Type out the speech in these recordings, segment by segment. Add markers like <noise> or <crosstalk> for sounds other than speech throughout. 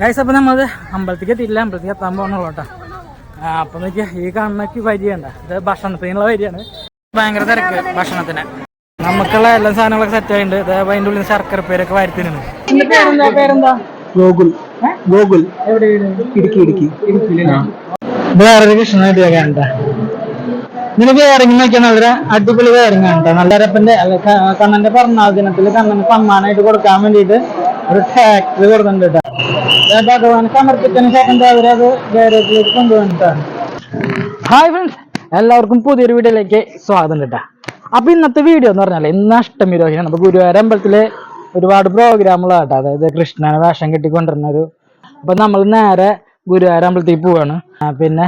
Guys അപ്പം നമ്മൾ അമ്പലത്തേക്ക് എത്തിയില്ല അമ്പലത്തേക്ക് എത്താൻ പോകണുള്ളൂ കേട്ടോ. അപ്പം നോക്കിയാൽ ഈ കണ്ണക്ക് വരികണ്ട ഇത് ഭക്ഷണത്തിനുള്ള വരിയാണ്. ഭയങ്കര തിരക്ക് ഭക്ഷണത്തിന്. നമുക്കുള്ള എല്ലാ സാധനങ്ങളൊക്കെ സെറ്റ് ആയിട്ടുണ്ട്. അതായത് അതിന്റെ ഉള്ളിൽ ശർക്കര പേരൊക്കെ വരുത്തിനുണ്ട് പേരെന്താ? പേരെന്താ? ഗോകുൽ. ഗോകുൽ. എവിടെ ഇടുക്കി ഇടുക്കി. വേറൊരു കൃഷ്ണനായിട്ട് കണ്ട ഇതിന് വേറിങ് നോക്കിയാൽ നല്ല അടിപൊളി വേറിങ് ആണ് നല്ല രപ്പന്റെ അല്ല ക- കണ്ണന്റെ പിറന്നാൾ ദിനത്തിൽ കണ്ണന് സമ്മാനമായിട്ട് കൊടുക്കാൻ വേണ്ടിയിട്ട് ഒരു ടാക്ടർ കൊടുക്കുന്നുണ്ട് കേട്ടോ ഹായ് ഫ്രണ്ട്സ് എല്ലാവർക്കും പുതിയൊരു വീഡിയോയിലേക്ക് സ്വാഗതം കേട്ടാ. അപ്പൊ ഇന്നത്തെ വീഡിയോ എന്ന് പറഞ്ഞാൽ ഇന്ന് അഷ്ടമി രോഹിണി നമുക്ക് ഗുരുവായൂർ അമ്പലത്തിൽ ഒരുപാട് പ്രോഗ്രാമുകളാണ് കേട്ടോ അതായത് കൃഷ്ണനെ വേഷം കെട്ടിക്കൊണ്ടിരുന്ന ഒരു അപ്പൊ നമ്മൾ നേരെ ഗുരുവായൂർ അമ്പലത്തിൽ പോവാണ്. പിന്നെ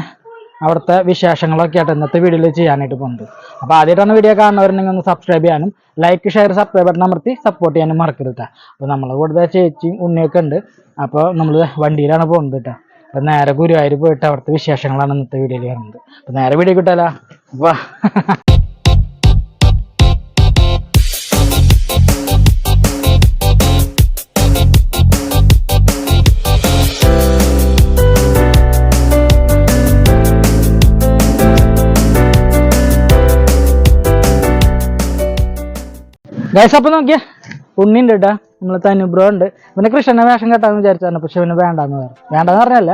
അവിടുത്തെ വിശേഷങ്ങളൊക്കെ ആയിട്ട് ഇന്നത്തെ വീഡിയോയിൽ ചെയ്യാനായിട്ട് പോകുന്നത് അപ്പോൾ ആദ്യമായിട്ടാണ് വീഡിയോ കാണുന്നവരുണ്ടെങ്കിൽ ഒന്ന് സബ്സ്ക്രൈബ് ചെയ്യാനും ലൈക്ക് ഷെയർ സബ്സ്ക്രൈബ് ബട്ടൺ അമർത്തി സപ്പോർട്ട് ചെയ്യാനും മറക്കരുത് അപ്പോൾ അപ്പൊ നമ്മളെ കൂടെ ചേച്ചിയും ഉണ്ണിയൊക്കെ ഉണ്ട്. അപ്പോൾ നമ്മൾ വണ്ടിയിലാണ് പോകുന്നത് കേട്ടോ അപ്പൊ നേരെ ഗുരുവായൂർ പോയിട്ട് അവിടുത്തെ വിശേഷങ്ങളാണ് ഇന്നത്തെ വീഡിയോയിൽ കാണുന്നത് അപ്പൊ നേരെ വീഡിയോ കിട്ടാലോ? വാ. <laughs> ഗൈസ് അപ്പൊ നോക്കിയേ. ഉണ്ണിണ്ട് കേട്ടാ. നമ്മളെ തനുബ്രോ ഉണ്ട്. പിന്നെ കൃഷ്ണനെ വേഷം കെട്ടാന്ന് വിചാരിച്ചാണ് പക്ഷെ പിന്നെ വേണ്ടെന്ന് പറഞ്ഞു. വേണ്ടെന്ന് പറഞ്ഞല്ല.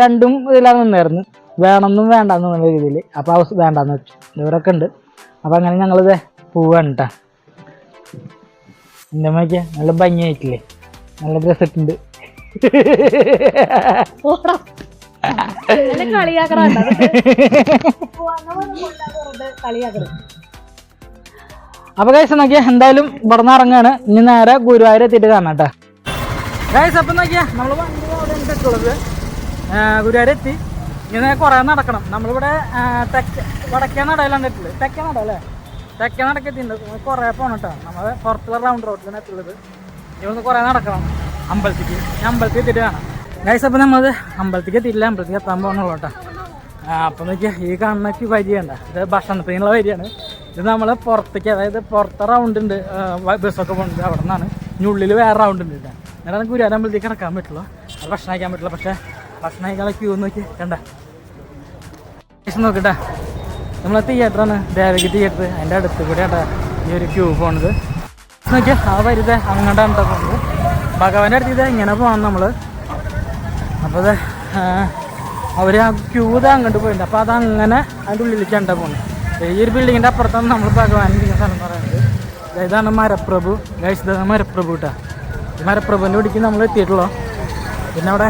രണ്ടും ഇതിലാണ് നിന്നായിരുന്നു വേണമെന്നും വേണ്ടെന്ന് പറഞ്ഞ രീതിയിൽ അപ്പോൾ അവസ് വേണ്ടെന്ന് വെച്ചു. ഇവരൊക്കെ ഉണ്ട്. അപ്പോൾ അങ്ങനെ ഞങ്ങളിത് പോവാണ് കേട്ടാ എന്റെ അമ്മയ്ക്ക് നല്ല ഭംഗിയായിട്ടില്ലേ? നല്ല രസമുണ്ട് <laughs> അപ്പൊ ഗൈസ് നോക്കിയാ എന്തായാലും ഇവിടെ നിന്ന് ഇറങ്ങാണ്. ഇനി നേരെ ഗുരുവായൂർ എത്തിയിട്ട് കാണാം കേട്ടോ അപ്പം നോക്കിയാ നമ്മൾ വണ്ടി എത്തിയിട്ടുള്ളത് ഗുരുവായൂർ എത്തി. ഇങ്ങനെ കുറെ നടക്കണം. നമ്മളിവിടെ തെക്ക വടക്കേ നടയിലാണ് എത്തുള്ളത് തെക്കേ നട അല്ലേ? തെക്കേ നടക്ക് എത്തിയിട്ടുണ്ട്. കുറെ പോകണം കേട്ടോ നമ്മൾ പുറത്തുള്ള റൗണ്ട് റോഡിലാണ് എത്തുള്ളത് ഇവിടുന്ന് കുറെ നടക്കണം. അമ്പലത്തിക്ക്. അമ്പലത്തിൽ എത്തിയിട്ട് കാണാം. ഗൈസ് അപ്പം നമ്മൾ അമ്പലത്തിക്ക് എത്തിയില്ല അമ്പലത്തിൽ എത്താൻ പോകണുള്ളൂ കേട്ടോ അപ്പൊ നോക്കിയാ ഈ കണ്ണൊക്കെ വരികണ്ട ഇത് ഭക്ഷണത്തിനുള്ള വരിയാണ് ഇത് നമ്മളെ പുറത്തേക്ക് അതായത് പുറത്തെ റൗണ്ട് ഉണ്ട്. ബസ്സൊക്കെ പോകുന്നത് അവിടെ നിന്നാണ്. ഇനി ഉള്ളിൽ വേറെ റൗണ്ട് ഉണ്ട് കേട്ടോ എന്നിട്ട് ഗുരുവാരമ്പലത്തേക്ക് കിടക്കാൻ പറ്റുള്ളൂ. അത് ഭക്ഷണം കഴിക്കാൻ പറ്റില്ല. പക്ഷേ ഭക്ഷണം കഴിക്കാനുള്ള ക്യൂ നോക്കി കണ്ട? നോക്കട്ടെ. നമ്മളെ തിയേറ്ററാണ് ദേവകി തിയേറ്റർ അതിന്റെ അടുത്ത് കൂടെയാണ് ഈ ഒരു ക്യൂ പോണത്. നോക്കിയാൽ ആ വരുത് അങ്ങോട്ടാണ് പോകുന്നത് ഭഗവാന്റെ അടുത്ത് ഇത് ഇങ്ങനെ പോകണം നമ്മൾ അപ്പോൾ അവർ ആ ക്യൂത അങ്ങോട്ട് പോയിട്ടുണ്ട്. അപ്പോൾ അതങ്ങനെ അതിന്റെ ഉള്ളിലേക്ക് കണ്ടാൽ പോകുന്നത് ഈ ഒരു ബിൽഡിങ്ങിന്റെ അപ്പുറത്താണ് നമ്മൾ ഭഗവാൻ ഇരിക്കുന്ന സ്ഥലം പറയുന്നത്. ഇതാണ് മരപ്രഭു. ഗൈസ് ഇതാണ് മരപ്രഭു കേട്ടോ മരപ്രഭുവിന്റെ പിടിക്ക് നമ്മൾ എത്തിയിട്ടുള്ളൂ? പിന്നെ അവിടെ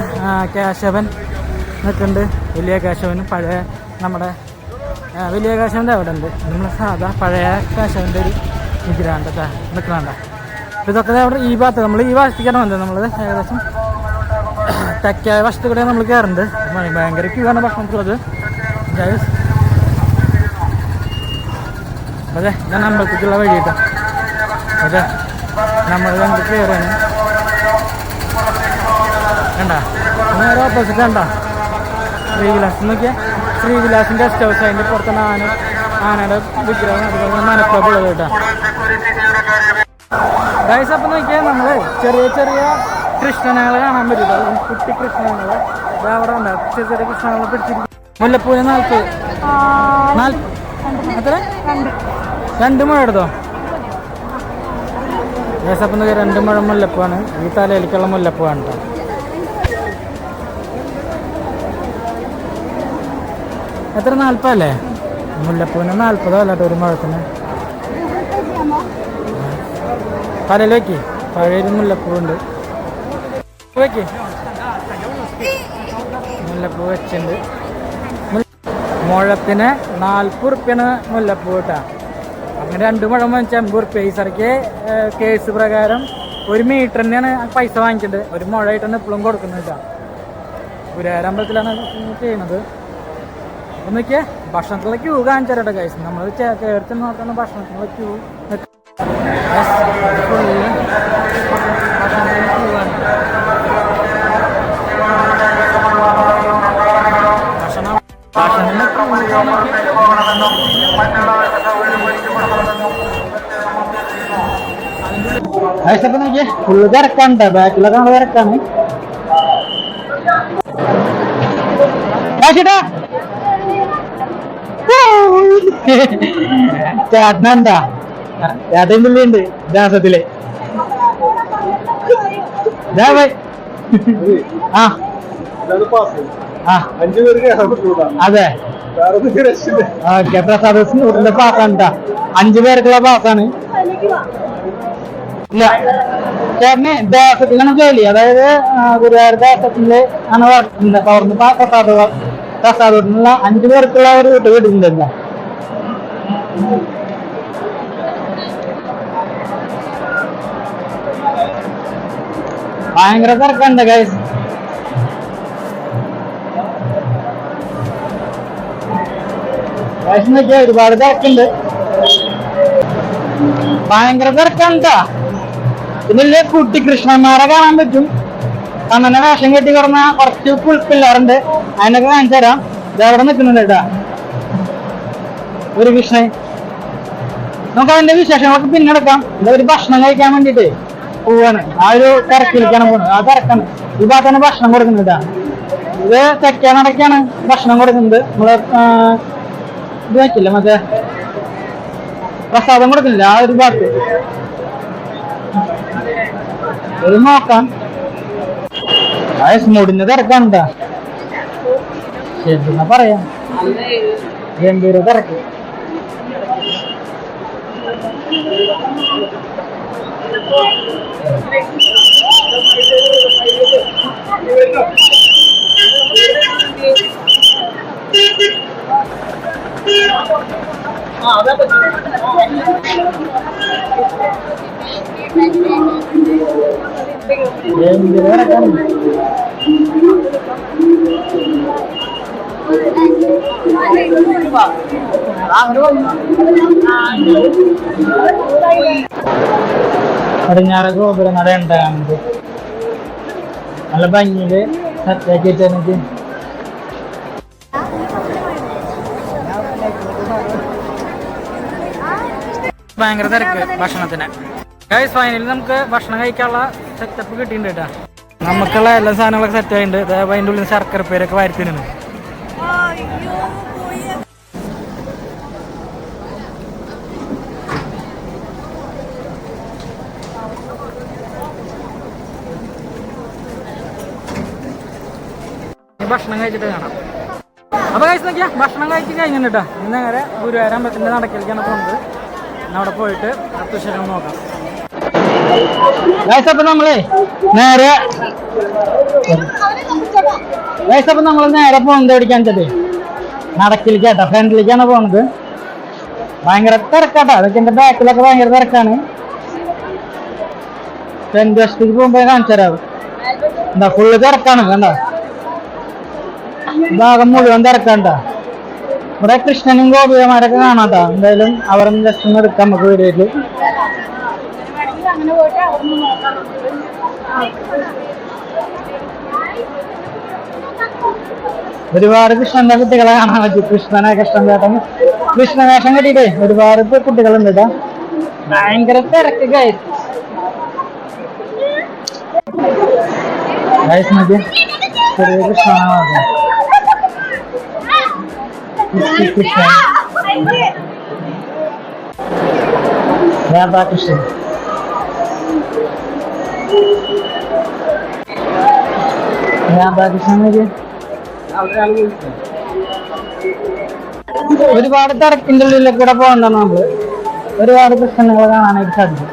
കേശവൻ നിൽക്കുന്നുണ്ട്. വലിയ കേശവനും പഴയ നമ്മുടെ വലിയ കേശവന്റെ അവിടെ ഉണ്ട്. നമ്മൾ സാധാ പഴയ കേശവന്റെ ഒരു വിഗ്രഹം കേട്ടോ നിൽക്കണണ്ട ഇതൊക്കെ അവിടെ ഈ ഭാഗത്ത് നമ്മൾ ഈ ഭാഗത്തേക്കാണ് വന്നത്. നമ്മൾ ഏകദേശം തെക്കായ വശത്ത് കൂടെ നമ്മൾ കയറുന്നുണ്ട്. ഭയ- ഭയങ്കര ക്യൂ ആണ് ഭക്ഷണത്തിലുള്ളത് ഗൈസ് അതെ ഞാൻ അമ്പലത്തേക്കുള്ള വഴി കേട്ടോ. അതെ നമ്മൾ രണ്ട് കയറാണ് കണ്ട? നേരെ ഓപ്പോസിറ്റ് കണ്ട? ശ്രീവിലാസ് നോക്കിയ. ശ്രീവിലാസിന്റെ ഗസ്റ്റ് ഹൗസ് അതിന്റെ പുറത്താണ് ആന ആനയുടെ വിഗ്രഹം അതുപോലെ മനപ്പുള്ളത് കേട്ടോ. ഗൈസ് അപ്പം നോക്കിയാൽ നമ്മൾ ചെറിയ ചെറിയ കൃഷ്ണനകളെ കാണാൻ പറ്റില്ല കേട്ടോ. ദേ അവിടെ ഉണ്ട് ചെറിയ കൃഷ്ണനകളെ പിടിച്ചിരിക്കും മുല്ലപ്പൂവിന് നാൽപ്പത്. എത്ര? രണ്ട് മുഴ എടുത്തോ? നോക്കിയാൽ രണ്ട് മുഴ മുല്ലപ്പൂവാണ്. ഈ തലയിലേക്കുള്ള മുല്ലപ്പൂവാണ് എത്ര നാൽപ്പതല്ലേ? മുല്ലപ്പൂവിന് നാൽപ്പതോ അല്ലാട്ടോ ഒരു മുഴത്തിന്? തലയിലേക്ക് പഴയൊരു മുല്ലപ്പൂവുണ്ട്. വെക്ക് മുല്ലപ്പൂ വെച്ചിട്ടുണ്ട്. മുഴത്തിന് നാൽപ്പത് ഉറുപ്പ്യാണ് മുല്ലപ്പൂ കേട്ടാ. അങ്ങനെ രണ്ട് മുഴം വാങ്ങിച്ചാൽ അമ്പത് ഉറുപ്പ്യ ഈ സർക്ക് കേസ് പ്രകാരം ഒരു മീറ്റർ തന്നെയാണ് പൈസ വാങ്ങിച്ചത് ഒരു മുഴയായിട്ടാണ് ഇപ്പോഴും കൊടുക്കുന്നത് കേട്ടോ. ഗുരുവായൂരമ്പലത്തിലാണ് ചെയ്യണത് എന്നൊക്കെ ഭക്ഷണത്തിലുള്ള ക്യൂ കാണിച്ചാലോ കൈസ് നമ്മൾ ചേർത്ത് നോക്കുന്ന ഭക്ഷണത്തിനുള്ള ക്യൂ അയച്ചപ്പോ ഫുള്ള് തിരക്കാണ് ബാക്കിലൊക്കെ നല്ല തിരക്കാണ്. ചേട്ടനെന്താ ചേട്ടൻ പുള്ളിയുണ്ട് ദാസത്തിൽ ആ. അതെ. ഓക്കെ. പ്രസാദ് പാസ്സാണ് അഞ്ചു പേർക്കുള്ള പാസ്സാണ് അതായത് ഗുരുവായൂർ ആണ് അപ്പൊ അവിടുന്ന് പ്രസാദ് അഞ്ചു പേർക്കുള്ള ഒരു വീട്ട് ഭയങ്കര തിരക്കുണ്ട് ഗൈസ് ഗൈസ് നോക്കിയാ ഒരുപാട് തിരക്കുണ്ട്. ഭയങ്കര തിരക്കാണ് ട്ടാ. ഇതിൽ കുട്ടി കൃഷ്ണന്മാരെ കാണാൻ പറ്റും. കണ്ണനെ വേഷം കെട്ടി കിടന്ന കുറച്ച് പുൽപ്പില്ലാറുണ്ട് അതിനൊക്കെ കാണിച്ചു തരാം. ഇതവിടെ നിൽക്കുന്നുണ്ട് കേട്ടാ. ഒരു കൃഷ്ണൻ. നമുക്ക് അതിന്റെ വിശേഷങ്ങളൊക്കെ പിന്നെ എടുക്കാം. ഒരു ഭക്ഷണം കഴിക്കാൻ വേണ്ടിട്ട് പോവാണ്. ആ ഒരു തിരക്കിലേക്കാണ് പോകുന്നത് ആ തിരക്കാണ്. ഈ ഭാഗത്താണ് ഭക്ഷണം കൊടുക്കുന്നത് ഇത് തെക്കേ നടക്കാണ് ഭക്ഷണം കൊടുക്കുന്നത്. നമ്മൾ ഇത് വെക്കില്ല മറ്റേ? പ്രസാദം കൊടുക്കുന്നില്ല ആ ഒരു ഭാഗത്ത്? ഇത് നോക്കാം. മുടിഞ്ഞ തിരക്കാണ്ടാ ശരി പറയാം. ഗംഭീര തിരക്ക്. ഗംഭീര തിരക്കാണ് പടിഞ്ഞാറ് ഗോപുര നട ഉണ്ടാകുന്നത് നല്ല ഭംഗിയിൽ സെറ്റാക്കി വെച്ചിട്ട് ഭയങ്കര തിരക്ക് ഭക്ഷണത്തിന്. ഫൈനലി നമുക്ക് ഭക്ഷണം കഴിക്കാനുള്ള സെറ്റപ്പ് കിട്ടിയിട്ടുണ്ട് കേട്ടാ നമുക്കുള്ള എല്ലാ സാധനങ്ങളൊക്കെ സെറ്റ് ആയിട്ടുണ്ട്. അതിന്റെ ഉള്ളിൽ ശർക്കര പേരൊക്കെ വരുത്തിനാണ് ഭക്ഷണം കഴിച്ചിട്ട് കാണാം. അപ്പൊ കഴിച്ച് നോക്കിയാ ഭക്ഷണം കഴിച്ച് കഴിഞ്ഞിട്ടാ ഇന്നങ്ങനെ ഗുരുവായൂർ അമ്പലത്തിന്റെ നടക്കലേക്കാണ് പോകുന്നത് അവിടെ പോയിട്ട് അത്യാവശ്യം നോക്കാം. ഗൈസ് അപ്പൊ നമ്മളെ നേരെ ഗൈസ് അപ്പൊ നമ്മൾ നേരെ പോകുന്നത് എവിടേക്കാൻ വെച്ചിട്ട് നടക്കിലേക്കാട്ടോ ഫ്രണ്ടിലേക്കാണ് പോണത്. ഭയങ്കര തിരക്കാട്ടോ. അതൊക്കെ എന്റെ ബാക്കിലൊക്കെ ഭയങ്കര തിരക്കാണ്. ഫ്രണ്ട് വശത്തേക്ക് പോകുമ്പോ കാണിച്ചു തരാം. എന്താ ഫുള്ള് തിരക്കാണ് കണ്ട? ഭാഗം മുഴുവൻ തിരക്കണ്ട ഇവിടെ കൃഷ്ണനും ഗോപികമാരൊക്കെ കാണാട്ടോ എന്തായാലും അവരൊന്നും ജസ്റ്റ് ഒന്ന് എടുക്കാം നമുക്ക് വീഡിയോയിൽ ഒരുപാട് കൃഷ്ണന്റെ കുട്ടികളെ കാണാൻ പറ്റി കൃഷ്ണനെ കൃഷ്ണൻ ചേട്ടൻ കൃഷ്ണവേഷം കെട്ടിട്ടേ ഒരുപാട് കുട്ടികളുണ്ട് കേട്ടോ ഭയങ്കര തിരക്ക് ഗൈസ് ഗൈസ് മതി ചെറിയ കൃഷ്ണനാണ് കൃഷ്ണ കൃഷ്ണൻ രാധാകൃഷ്ണൻ ഒരുപാട് തിരക്കിന്റെ ഉള്ളിൽ കൂടെ പോകണ്ടാണ് നമ്മൾ ഒരുപാട് പ്രശ്നങ്ങൾ കാണാനായിട്ട് സാധിക്കും.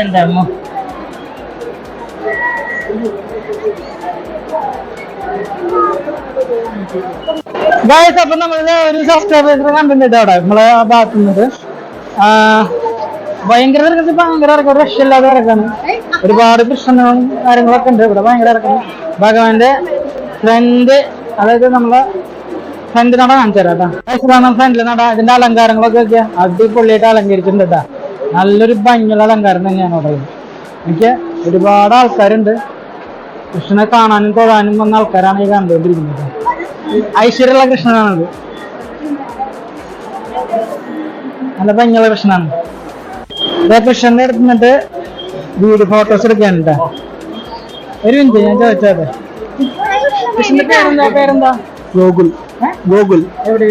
എന്താണോ ഗായസ് അപ്പൊ നമ്മൾ ഒരു സബ്സ്ക്രൈബേഴ്സിനെ കണ്ടിട്ടുണ്ട് അവിടെ നമ്മളെ ആ ഭാഗത്തു നിന്നിട്ട് ആ, ഭയങ്കര തിരക്കത്തിൽ ഭയങ്കര ഇറക്കം രക്ഷയില്ലാതെ ഇറക്കാണ് ഒരുപാട് പ്രശ്നങ്ങളും കാര്യങ്ങളൊക്കെ ഉണ്ട്. ഇവിടെ ഭയങ്കര ഇറക്കം ഭഗവാന്റെ ഫ്രണ്ട് അതായത് നമ്മളെ ഫ്രണ്ട് നട കാണിച്ചു തരാം കേട്ടോ. ഫ്രണ്ടിൽ നട ഇതിന്റെ അലങ്കാരങ്ങളൊക്കെ നോക്കിയാ അടിപൊളിയായിട്ട് അലങ്കരിച്ചിട്ടുണ്ട് കേട്ടാ. നല്ലൊരു ഭംഗിയുള്ള അലങ്കാരം തന്നെയാണ് അവിടെ. എനിക്ക് ഒരുപാട് ആൾക്കാരുണ്ട്. കൃഷ്ണനെ കാണാനും തൊഴാനും വന്ന ആൾക്കാരാണ് ഈ കണ്ടുകൊണ്ടിരിക്കുന്നത് ഐശ്വര്യമുള്ള കൃഷ്ണനാണത്. നല്ല ഭംഗിയുള്ള കൃഷ്ണനാണ്. ഇതേ എടുത്തിട്ട് വീട് ഫോട്ടോസ് എടുക്കാനുണ്ടോ. ഒരു മിനിറ്റ് ഞാൻ ചോദിച്ചത് കൃഷ്ണന്റെ പേരെന്താ? പേരെന്താ? ഗോകുൽ? ഗോകുൽ. എവിടെ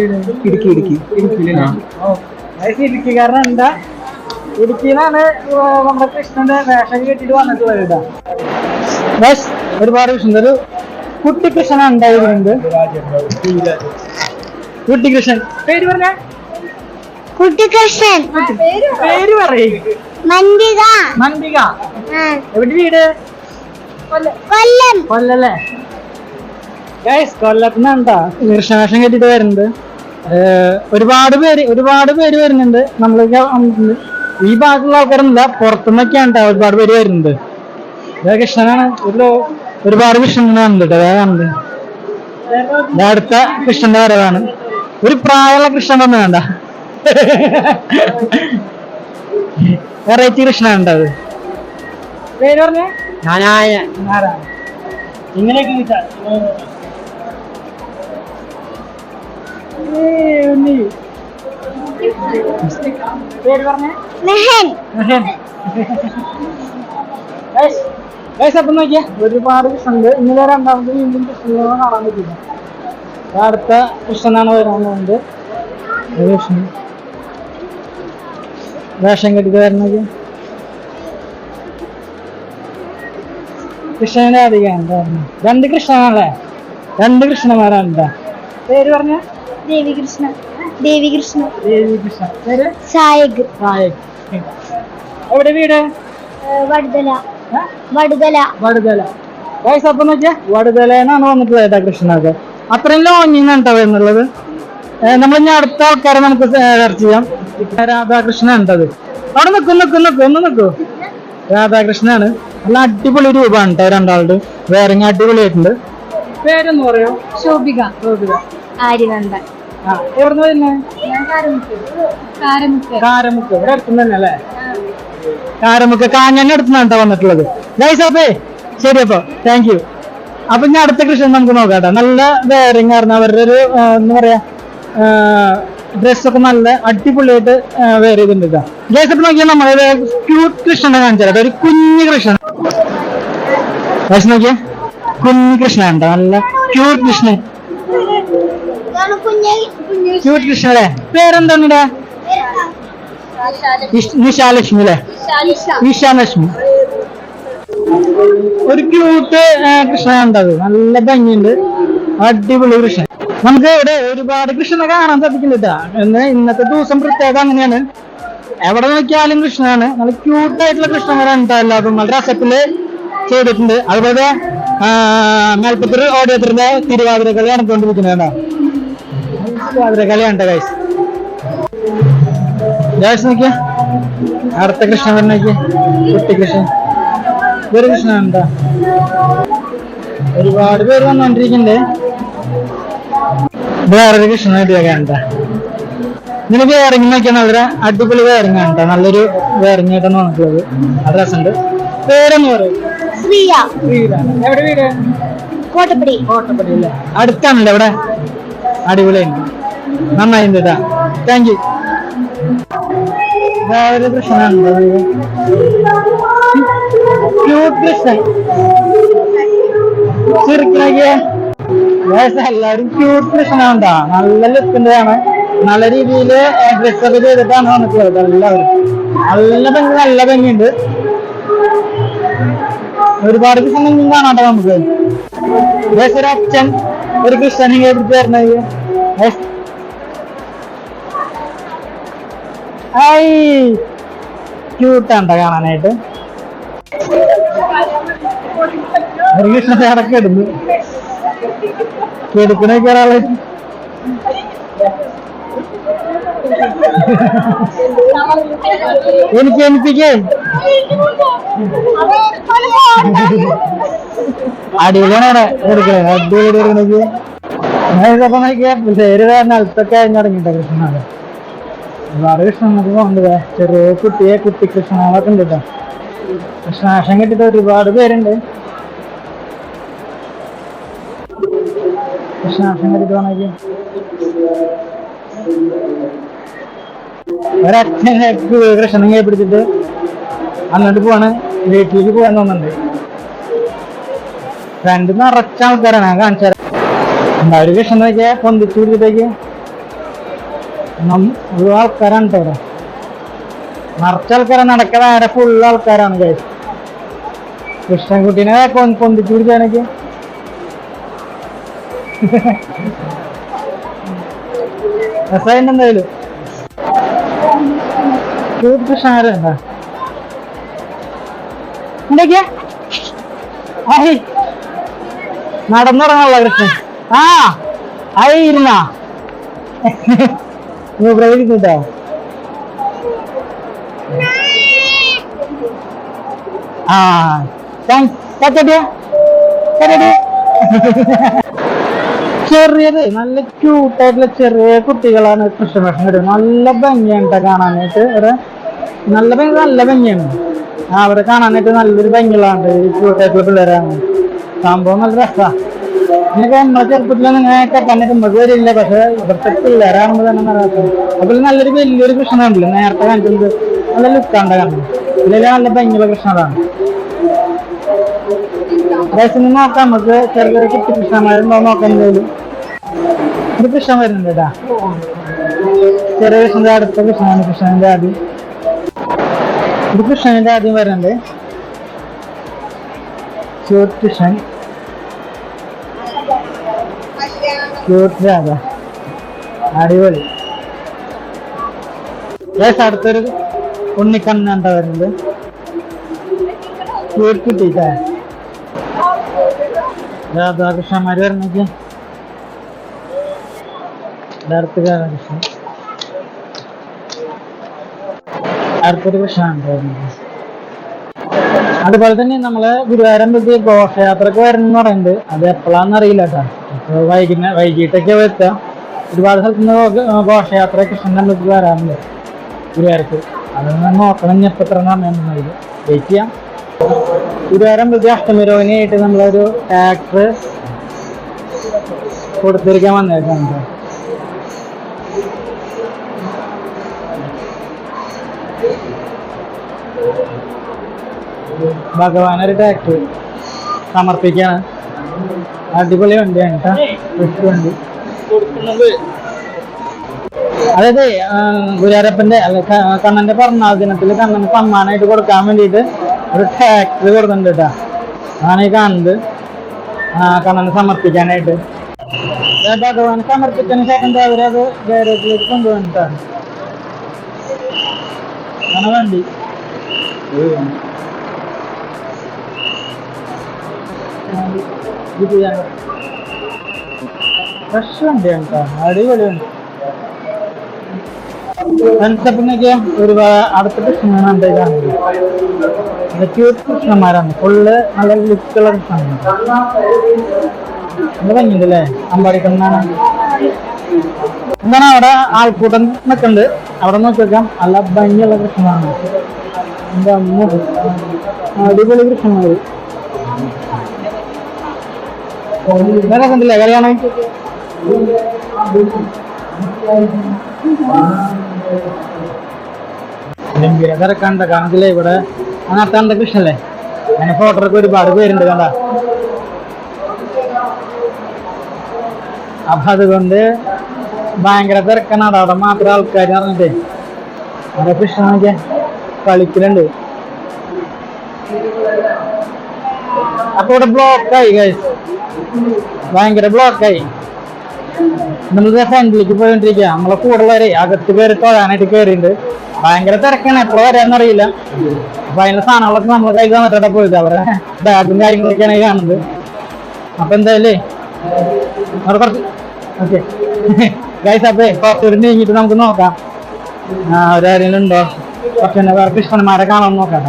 ഇടുക്കി ഇടുക്കി. ഇടുക്കി ഇടുക്കിക്കാരനാണ് എന്താ? ഇടുക്കിയിലാണ് നമ്മുടെ കൃഷ്ണന്റെ വേഷം കെട്ടിട്ട് വന്നിട്ടുള്ളത് ബസ് ഒരുപാട് കൃഷ്ണൻ ഒരു കുട്ടി കൃഷ്ണനാണ് ഉണ്ടായിരുന്നത് കുട്ടി കൃഷ്ണൻ. പേര് പറഞ്ഞ? കുട്ടികൃഷ്ണൻ. പേര് പറയും. മന്തിക. ആ, എവിടെ വീട്? കൊല്ലം. കൊല്ലല്ലേ? ഗൈസ് കൊല്ലത്തുനിന്നാണ്ടാ കൃഷ്ണവേഷം കെട്ടിട്ട് വരുന്നത്. ഒരുപാട് പേര് ഒരുപാട് പേര് വരുന്നുണ്ട്. നമ്മൾ ഈ ഭാഗത്തുള്ള ആൾക്കാരൊന്നുമില്ല. പുറത്തുനിന്നൊക്കെയാണ് ഒരുപാട് പേര് വരുന്നത്. ഇതാ കൃഷ്ണനാണ്. ഒരു ഒരുപാട് കൃഷ്ണനാണ് കേട്ടോ കാണുന്നത്. അടുത്ത കൃഷ്ണന്റെ വരവാണ്. ഒരു പ്രായമുള്ള കൃഷ്ണൻ തന്നെ വേണ്ട. വെറൈറ്റി കൃഷ്ണ ഉണ്ടത് ഞാനായ ഇങ്ങനെയൊക്കെ പേര് പറഞ്ഞേ അപ്പം നോക്കിയേ. ഒരുപാട് കൃഷ്ണുണ്ട് ഇന്നലെ രണ്ടാമത് വീണ്ടും കൃഷ്ണനെ കാണാൻ പറ്റില്ല അടുത്ത കൃഷ്ണനാണ് വരാൻ പോകുന്നത്. കൃഷ്ണൻ വേഷം കെട്ടിട്ട് വരുന്നത്? കൃഷ്ണനെ അധികം രണ്ട് കൃഷ്ണനാണല്ലേ രണ്ട് കൃഷ്ണന്മാരാണ് ട്ടാ. പേര് പറഞ്ഞ? ദേവി കൃഷ്ണ ദേവി കൃഷ്ണ ദേവി കൃഷ്ണ പേര്? സായക്. സായക്. എവിടെ വീട്? വടുതല? വടുതല. വടുതല. വയസ്സപ്പം നോക്കിയാ വടുതലേന്നാണ് വന്നിട്ടുള്ളത് കേട്ടോ കൃഷ്ണനൊക്കെ. അത്രയും ലോങ്ങിന്നാണ് കേട്ടോ വരുന്നുള്ളത് നമ്മൾ ഇനി അടുത്ത ആൾക്കാരെ നമുക്ക് ചർച്ച ചെയ്യാം. രാധാകൃഷ്ണൻ ഉണ്ടത് അവിടെ നിൽക്കും നിൽക്കും നിൽക്കും ഒന്ന് നിൽക്കൂ. രാധാകൃഷ്ണനാണ്. നല്ല അടിപൊളി രൂപമാണ് കേട്ടോ രണ്ടാളുടെ. വേറെ അടിപൊളിയായിട്ടുണ്ട്. പേരെന്ന് പറയോ? ശോഭിക. ശോഭിക. എവിടുന്ന് വരുന്നത് കാരമുക്ക്. ഇവിടെ അടുത്ത് തന്നെ അല്ലേ? കാരമുക്ക് കാഞ്ഞന്നെ അടുത്തുനിന്നാണ് വന്നിട്ടുള്ളത്. ഗൈസ് അപ്പേ ശരി അപ്പൊ. താങ്ക് യു അപ്പൊ ഞാൻ അടുത്ത കൃഷ്ണൻ നമുക്ക് നോക്കാം കേട്ടോ നല്ല വേറിങ് ആയിരുന്നു. അവരുടെ ഒരു എന്താ പറയാ ഡ്രസ്സൊക്കെ നല്ല അടിപൊളിയായിട്ട് വെയർ ചെയ്തിട്ടുണ്ട് ഗൈസ് അപ്പൊ നോക്കിയാൽ നമ്മളെ ക്യൂട്ട് കൃഷ്ണനെ കാണിച്ചാൽ ഒരു കുഞ്ഞു കൃഷ്ണൻ. ഡ്രസ് നോക്കിയാ. കുഞ്ഞു കൃഷ്ണൻ ഉണ്ടോ നല്ല ക്യൂട്ട് കൃഷ്ണൻ. ക്യൂട്ട് കൃഷ്ണൻ അല്ലേ? പേരെന്താണ് നിശാലക്ഷ്മി അല്ലേ? നിശാലക്ഷ്മി. ഒരു ക്യൂട്ട് കൃഷ്ണൻ ഉണ്ടത് നല്ല ഭംഗിയുണ്ട്. അടിപൊളി കൃഷ്ണൻ. നമുക്ക് ഇവിടെ ഒരുപാട് കൃഷ്ണനെ കാണാൻ സാധിക്കുന്നില്ല. എന്ന് ഇന്നത്തെ ദിവസം പ്രത്യേകം അങ്ങനെയാണ്. എവിടെ നോക്കിയാലും കൃഷ്ണനാണ്. നല്ല ക്യൂട്ട് ആയിട്ടുള്ള കൃഷ്ണന്മാരാണ് എല്ലാവരും. നല്ല രസത്തിൽ ചെയ്തിട്ടുണ്ട്. അതുപോലെ മേൽപ്പത്തൂർ ഓഡിയത്തിന്റെ തിരുവാതിര കളി നടന്നുകൊണ്ടിരിക്കുന്നതാണ്. തിരുവാതിര കളിയാണ് ഗൈസ് ഗൈസ് നോക്കിയ. അടുത്ത കൃഷ്ണൻ നോക്കിയ. കുട്ടി കൃഷ്ണൻ. ഒരു കൃഷ്ണൻ എന്താ ഒരുപാട് പേര് വന്നോണ്ടിരിക്കുന്നുണ്ട് വേറൊരു കൃഷ്ണനായിട്ട് കേൾക്കാണ്ട ഇതിന് വേറിങ് നോക്കിയാൽ നല്ല അടിപൊളി വേറിങ് ആണ് ട്ടോ. നല്ലൊരു വേറിങ് ആയിട്ടാണ് വന്നിട്ടുള്ളത്. അത് രസമുണ്ട്. പേരെന്ന് പറയും. ശ്രീയ. എവിടെ വീട്? കോട്ടപ്പടി. കോട്ടപ്പടി അല്ലേ? അടുത്താണല്ലേ ഇവിടെ. അടിപൊളിയാണ്. നന്നായിട്ടുണ്ട് കേട്ടാ താങ്ക് യു വേറൊരു കൃഷ്ണനുണ്ട്. ക്യൂട്ട് കൃഷ്ണൻ. ചെറുക്കിനൊക്കെ എല്ലാവരും ക്യൂട്ട് കൃഷ്ണനാണ്ടാ നല്ല ലുക്കിന്റെയാണ് നല്ല രീതിയിൽ ഡ്രസ്സപ്പ് ചെയ്തിട്ടാണ് വന്നിട്ടുള്ളത് എല്ലാവരും. നല്ല ഭംഗി നല്ല ഭംഗിയുണ്ട്. ഒരുപാട് കൃഷ്ണൻ കാണാട്ടോ നമുക്ക്. ഒരു അച്ഛൻ ഒരു കൃഷ്ണനെ എടുത്ത് തരണത് ഐ ക്യൂട്ടാണ്ട കാണാനായിട്ട്. ഒരു കൃഷ്ണനെ അടക്കം ഇടുന്നു എടുക്കണൊക്കെ ഒരാൾ എനിക്ക് എനിപ്പിക്കേ അടിപൊളിയാണ് എടുക്കണേ. അടിപൊളി എടുക്കണേക്ക് ഞാനിതപ്പോ നോക്കിയാ. പേര് ചെറിയ കുട്ടിയെ കുട്ടി കൃഷ്ണനാളൊക്കെ ഉണ്ട് കേട്ടോ കൃഷ്ണാശം കിട്ടിയിട്ട് ഒരുപാട് പേരുണ്ട്. കെട്ടിട്ട് പോണേക്ക് ഒരച്ഛനെ കൃഷ്ണനെ പിടിച്ചിട്ട് അങ്ങോട്ട് പോവാണ്. വീട്ടിലേക്ക് പോകാൻ തോന്നുന്നുണ്ട്. രണ്ടും നിറച്ച ആൾക്കാരാണ്. ഞാൻ കാണിച്ചു തരാം. ഒരു കൃഷ്ണൻ നോക്കിയാ പൊന്തിച്ചു പിടിച്ചിട്ടേക്ക് ഒരു ആൾക്കാരാണ് കേട്ടോ നിറച്ച ആൾക്കാരാണ്. നടക്കാൻ ആരെ ഫുൾ ആൾക്കാരാണ്. കൃഷ്ണൻകുട്ടീനെ പൊന്തിച്ചു പിടിച്ചാനൊക്കെ <laughs> നടന്നിറങ്ങാനുള്ള കൃഷ്ണൻ. ആ ആയി ഇരുന്നാ. <laughs> പ്രവചിക്കുട്ടോ ആ താങ്ക്സ് കച്ചടിയാ കച്ചടിയാ ചെറിയത് നല്ല ക്യൂട്ടായിട്ടുള്ള ചെറിയ കുട്ടികളാണ് കൃഷ്ണഭക്ഷണം ഇടുന്നത് നല്ല ഭംഗിയുണ്ട് ട്ടോ കാണാനായിട്ട്. ഇവിടെ നല്ല ഭംഗി നല്ല ഭംഗിയാണ്. ആ അവിടെ കാണാനായിട്ട് നല്ലൊരു ഭംഗികളാണ് ക്യൂട്ടായിട്ടുള്ള പിള്ളേരാണ്. സംഭവം നല്ല രസമാണ് നിങ്ങൾക്ക് നമ്മളെ ചെറുപ്പത്തിൽ നിങ്ങൾ കണ്ടിട്ട് നമുക്ക് വരില്ല. പക്ഷെ ഇവിടുത്തെ പിള്ളേരാകുമ്പോൾ തന്നെ നല്ല രസം. അപ്പോൾ നല്ലൊരു വലിയൊരു കൃഷ്ണനുണ്ടല്ലോ നേരത്തെ കാണിച്ചത്. നല്ല ലുക്കാണ്ട് കാണുന്നത്. ഇല്ലെങ്കിൽ നല്ല ഭംഗിയുള്ള കൃഷ്ണനാണ് വയസ്സിന് നോക്കാം. നമുക്ക് ചെറിയ ചെറിയ കുട്ടി കൃഷ്ണന്മാരുണ്ടോ നോക്കാം എന്തായാലും. ഒരു കൃഷ്ണൻ വരുന്നുണ്ട് ചെറിയ കൃഷ്ണന്റെ അടുത്ത കൃഷ്ണനാണ് കൃഷ്ണന്റെ ആദ്യം. ഇത് കൃഷ്ണന്റെ ആദ്യം വരുന്നുണ്ട് ക്യൂട്ട് കൃഷ്ണൻ ക്യൂട്ട് രാധ. അടിപൊളി. അടുത്തൊരു ഉണ്ണിക്കണ്ണ വരുന്നത് ക്യൂട്ട് രാധാകൃഷ്ണന്മാര് വരുന്നൊക്കെ അടുത്ത രാധാകൃഷ്ണൻ അടുത്തൊരു കൃഷ്ണനുണ്ട് വരുന്നത് അതുപോലെ തന്നെ നമ്മൾ ഗുരുവാരം പ്രതി ഘോഷയാത്രക്ക് വരുന്ന പറയുന്നുണ്ട്. അത് എപ്പോഴാന്ന് അറിയില്ല കേട്ടോ. ഇപ്പൊ വൈകുന്നേരം വൈകിട്ടൊക്കെ എത്തുക ഒരുപാട് സ്ഥലത്ത് നിന്ന് ഘോഷയാത്ര കൃഷ്ണൻ അമ്പലത്തിൽ വരാറുണ്ട് ഗുരുവായൂർക്ക് അതൊന്നും നോക്കണം ഇനി എപ്പോ എത്ര സമയം വെയിറ്റ് ചെയ്യാം. ഗുരുവായൂരം പ്രതി അഷ്ടമി രോഹിണിയായിട്ട് നമ്മളൊരു ആക്ടർ കൊടുത്തിരിക്കാൻ വന്നേക്കാണ് ഒരു ട്രാക്ടർ സമർപ്പിക്കാണ്. അടിപൊളി വണ്ടിയാണ് കേട്ടോ വണ്ടി. അതായത് ആ, ഗുരുവായൂരപ്പന്റെ അല്ല കണ്ണന്റെ പിറന്നാൾ ദിനത്തിൽ കണ്ണന് സമ്മാനമായിട്ട് കൊടുക്കാൻ വേണ്ടിയിട്ട് ഒരു ട്രാക്ടർ കൊടുക്കുന്നുണ്ട് കേട്ടോ അതാണ് ഈ കാണുന്നത്. കണ്ണന് സമർപ്പിക്കാനായിട്ട്. ഭഗവാൻ സമർപ്പിച്ചതിന് ശേഷം അവരത് ഗാരേജിലേക്ക് കൊണ്ടുവന്നിട്ടാണ്. അങ്ങനെ വണ്ടി. ഫ്രഷ് വണ്ടിയാണ് കേട്ടോ അടിപൊളി കൺസെപ്റ്റിനൊക്കെ ഒരു അടുത്ത കൃഷ്ണനാണ് ഇതാണ് കൃഷ്ണന്മാരാണ് ഫുള്ള് നല്ല ലുക്കുള്ള കൃഷ്ണന്മാർ നല്ല ഭംഗിയുണ്ടല്ലേ? അമ്പാടിക്കണ്ണാണ് എന്താണ് അവിടെ ആൾക്കൂട്ടം നിൽക്കുന്നുണ്ട് അവിടെ നോക്കി വെക്കാം നല്ല ഭംഗിയുള്ള കൃഷ്ണനാണ് എന്റെ അമ്മ അടിപൊളി കൃഷ്ണന്മാർ വേറെ കണ്ടില്ലേ കളിയാണേ ഗംഭീര കണ്ട കാണിച്ചില്ലേ ഇവിടെ അങ്ങനത്തെ കൃഷ്ണല്ലേ? അങ്ങനെ ഫോട്ടോക്ക് ഒരുപാട് പേരുണ്ട് കണ്ട. അപ്പൊ അതുകൊണ്ട് ഭയങ്കര തിരക്കണാട അവിടെ മാത്രം ആൾക്കാർ പറഞ്ഞിട്ടേ അവിടെ കൃഷ്ണനൊക്കെ കളിക്കലുണ്ട്. അപ്പൊ ഇവിടെ ബ്ലോക്കായി ഭയങ്കര ബ്ലോക്കായി നമ്മൾ ഫ്രണ്ടിലേക്ക് പോയിക്കൊണ്ടിരിക്കുക നമ്മളെ കൂടുതലേ അകത്ത് കയറി തൊഴാനായിട്ട് കയറിയിട്ടുണ്ട് ഭയങ്കര തിരക്കാണ്. എപ്പോഴും വരാന്നറിയില്ല അപ്പൊ അതിന്റെ സാധനങ്ങളൊക്കെ നമ്മളെ കയ്യിൽ തന്നിട്ടാ പോയത്. അവരെ ബാഗും കാര്യങ്ങളൊക്കെയാണ് കാണുന്നത്. അപ്പൊ എന്തായാലേ അവിടെ കുറച്ച് ഓക്കെ. ഗൈസ് അപ്പേ കുറച്ചൊരു നീങ്ങിട്ട് നമുക്ക് നോക്കാം. ആ ഒരാരെങ്കിലും ഉണ്ടോ? കുറച്ച് തന്നെ വേറെ കൃഷ്ണന്മാരെ കാണാൻ നോക്കാം.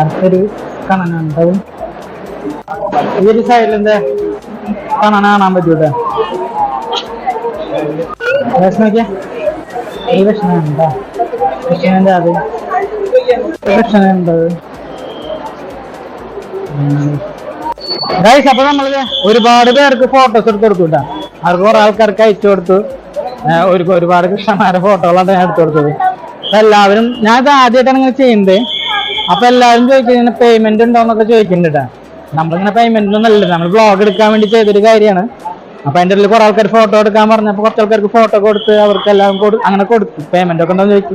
അടുത്തൊരു കണനുണ്ടാവും ഈ ഒരു സൈഡിൽ എന്താ കാണാൻ കാണാൻ പറ്റൂട്ടെ നോക്കിയാ ഈ കൃഷ്ണനുണ്ടോ കൃഷ്ണന്റെ അത് കൃഷ്ണനുണ്ട് ഗൈസ് അപ്പൊ നമ്മൾ ഒരുപാട് പേർക്ക് ഫോട്ടോസ് എടുത്ത് കൊടുത്തു കേട്ടോ അവർക്ക് കുറെ ആൾക്കാർക്ക് അയച്ചു കൊടുത്തു. ഒരു ഒരുപാട് കൃഷ്ണന്മാരെ ഫോട്ടോകളാണ് ഞാൻ എടുത്തു കൊടുത്തത്. അപ്പൊ എല്ലാവരും ഞാൻ ഇത് ആദ്യമായിട്ടാണ് ഇങ്ങനെ ചെയ്യുന്നത്. അപ്പൊ എല്ലാവരും ചോദിക്കുന്നത് പേയ്മെന്റ് ഉണ്ടോ എന്നൊക്കെ ചോദിക്കുന്നുണ്ട് കേട്ടോ നമ്മളിങ്ങനെ പേയ്മെന്റ് ഒന്നും അല്ല നമ്മൾ ബ്ലോഗ് എടുക്കാൻ വേണ്ടി ചെയ്തൊരു കാര്യമാണ്. അപ്പൊ അതിന്റെ ഇടയിൽ കുറെ ആൾക്കാർ ഫോട്ടോ എടുക്കാൻ പറഞ്ഞപ്പോൾ കുറച്ച് ആൾക്കാർക്ക് ഫോട്ടോ കൊടുത്ത് അവർക്കെല്ലാം കൊടു അങ്ങനെ കൊടുത്തു. പേയ്മെന്റ് ഒക്കെ ഉണ്ടോ ചോദിച്ചു.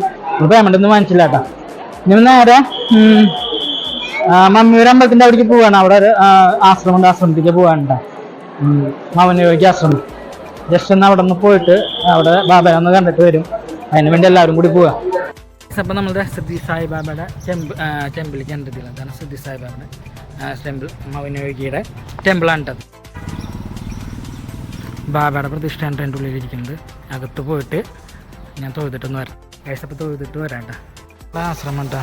പേയ്മെന്റ് ഒന്നും മനസ്സിലാട്ടാ ഇനി നേരെ മമ്മിയുടെ അമ്പലത്തിന്റെ അവിടേക്ക് പോവാണ്. അവിടെ ഒരു ആശ്രമം ആശ്രമത്തിലേക്ക് പോവാനുണ്ട മവനയോഗിക്ക് ആശ്രമം. ജസ്റ്റ് ഒന്ന് അവിടെ നിന്ന് പോയിട്ട് അവിടെ ബാബനെ ഒന്ന് കണ്ടിട്ട് വരും. അതിന് വേണ്ടി എല്ലാവരും കൂടി പോവാ. അപ്പം നമ്മുടെ സിദ്ധി സായിബാബയുടെ ചെമ്പ് ചെമ്പിലേക്ക് കണ്ടെത്തിയില്ല അതാണ് സിദ്ധി സായിബാബയുടെ. ടെമ്പിൾ മവനയോഗിയുടെ ടെമ്പിളാണ് കേട്ടത് ബാബയുടെ പ്രതിഷ്ഠയാണ് എന്റെ ഉള്ളിൽ ഇരിക്കുന്നത് അകത്ത് പോയിട്ട് ഞാൻ തൊഴുതിട്ടൊന്ന് വരാം. കേസപ്പോൾ തൊഴുതിട്ട് വരാം കേട്ടോ ആശ്രമം കേട്ടോ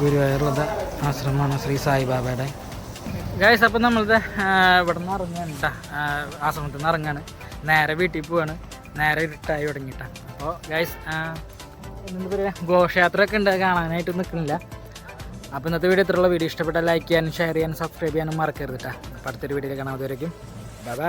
ഗുരുവായൂരുള്ളത് ആശ്രമമാണ് ശ്രീ സായിബാബയുടെ ഗൈസ് അപ്പം നമ്മളിത് ഇവിടെ നിന്ന് ഇറങ്ങുകയാണ് കേട്ടോ ആശ്രമത്തിൽ നിന്ന് ഇറങ്ങാണ്. നേരെ വീട്ടിൽ പോവാണ്. നേരെ ഇരുട്ടായി തുടങ്ങിയിട്ടാണ് അപ്പോൾ ഗൈസ് എന്താ പറയുക ഘോഷയാത്രയൊക്കെ ഉണ്ട്. കാണാനായിട്ട് നിൽക്കുന്നില്ല. അപ്പോൾ ഇന്നത്തെ വീഡിയോ ഇത്രയുള്ള. വീഡിയോ ഇഷ്ടപ്പെട്ടാൽ ലൈക്ക് ചെയ്യാനും ഷെയർ ചെയ്യാനും സബ്സ്ക്രൈബ് ചെയ്യാനും മറക്കരുത് കേട്ടോ അടുത്തൊരു വീഡിയോയിൽ കാണാം. Bye bye